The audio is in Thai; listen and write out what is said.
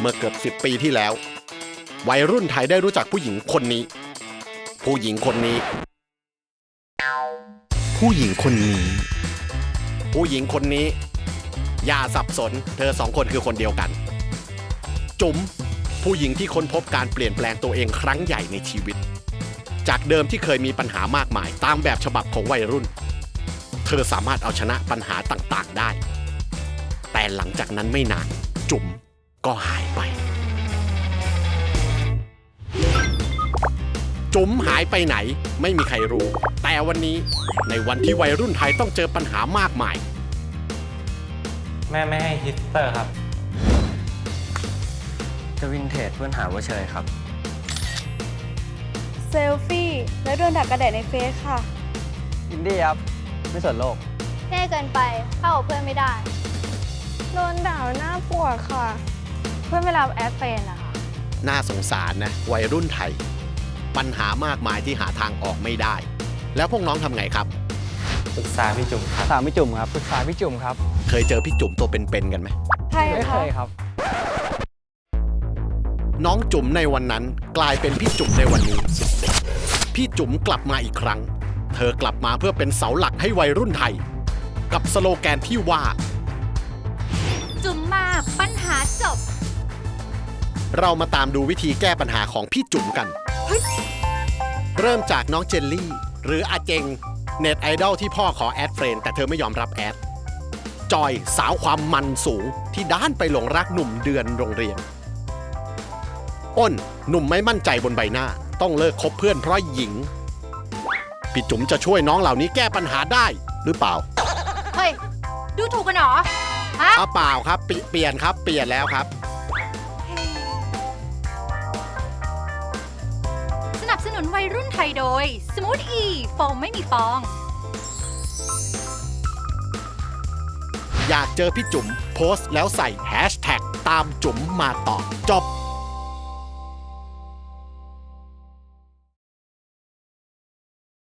เมื่อเกือบสิบปีที่แล้ว วัยรุ่นไทยได้รู้จักผู้หญิงคนนี้ ผู้หญิงคนนี้ ผู้หญิงคนนี้ ผู้หญิงคนนี้ อย่าสับสน เธอสองคนคือคนเดียวกัน จุ๋มผู้หญิงที่ค้นพบการเปลี่ยนแปลงตัวเองครั้งใหญ่ในชีวิต จากเดิมที่เคยมีปัญหามากมาย ตามแบบฉบับของวัยรุ่น เธอสามารถเอาชนะปัญหาต่างๆได้ แต่หลังจากนั้นไม่นาน จุ๋ม ก็หายไป จุ๋มหายไปไหนไม่มีใครรู้ แต่วันนี้ในวันที่วัยรุ่นไทยต้องเจอปัญหามากมาย แม่ไม่ให้ฮิตเตอร์ครับ จะวินเทจเพื่อนหาว่าเชยครับ เซลฟี่แล้วโดนดักกระแดดในเฟซค่ะ อินดี้ครับ ไม่สนโลกแน่เกินไปเข้ากับเพื่อนไม่ได้ โดนด่าหน้าปวดค่ะ เพื่อนเวลาแอดเฟนอะค่ะน่าสงสารนะวัยรุ่นไทย ปัญหามากมายที่หาทางออกไม่ได้ แล้วพวกน้องทำไงครับ ปรึกษาพี่จุ๋มครับสามพี่จุ่มครับปรึกษาพี่จุ่มครับเคยเจอพี่จุ๋มตัวเป็นๆกันไหม ใช่ไม่เคค่ะยครับ น้องจุ๋มในวันนั้นกลายเป็นพี่จุ๋มในวันนี้ พี่จุ๋มกลับมาอีกครั้ง เธอกลับมาเพื่อเป็นเสาหลักให้วัยรุ่นไทย กับสโลแกนที่ว่า เรามาตามดูวิธีแก้ปัญหาของพี่จุ๋มกัน เริ่มจากน้องเจลลี่ หรืออาเจง เน็ตไอดอลที่พ่อขอแอดเฟรนด์แต่เธอไม่ยอมรับแอด จอยสาวความมันสูงที่ด้านไปหลงรักหนุ่มเดือนโรงเรียน อ้นหนุ่มไม่มั่นใจบนใบหน้า ต้องเลิกคบเพื่อนเพราะหญิง พี่จุ๋มจะช่วยน้องเหล่านี้แก้ปัญหาได้หรือเปล่า เฮ้ย ดูถูกกันเหรอฮะอ้าเปล่าครับเปลี่ยเปลี่ยนครับเปลี่ยนแล้วครับ สนับสนุนวัยรุ่นไทยโดย Smooth E โฟมไม่มีฟอง อยากเจอพี่จุ๋มโพสต์แล้วใส่แฮชแท็กตามจุ๋มมาตอบจบ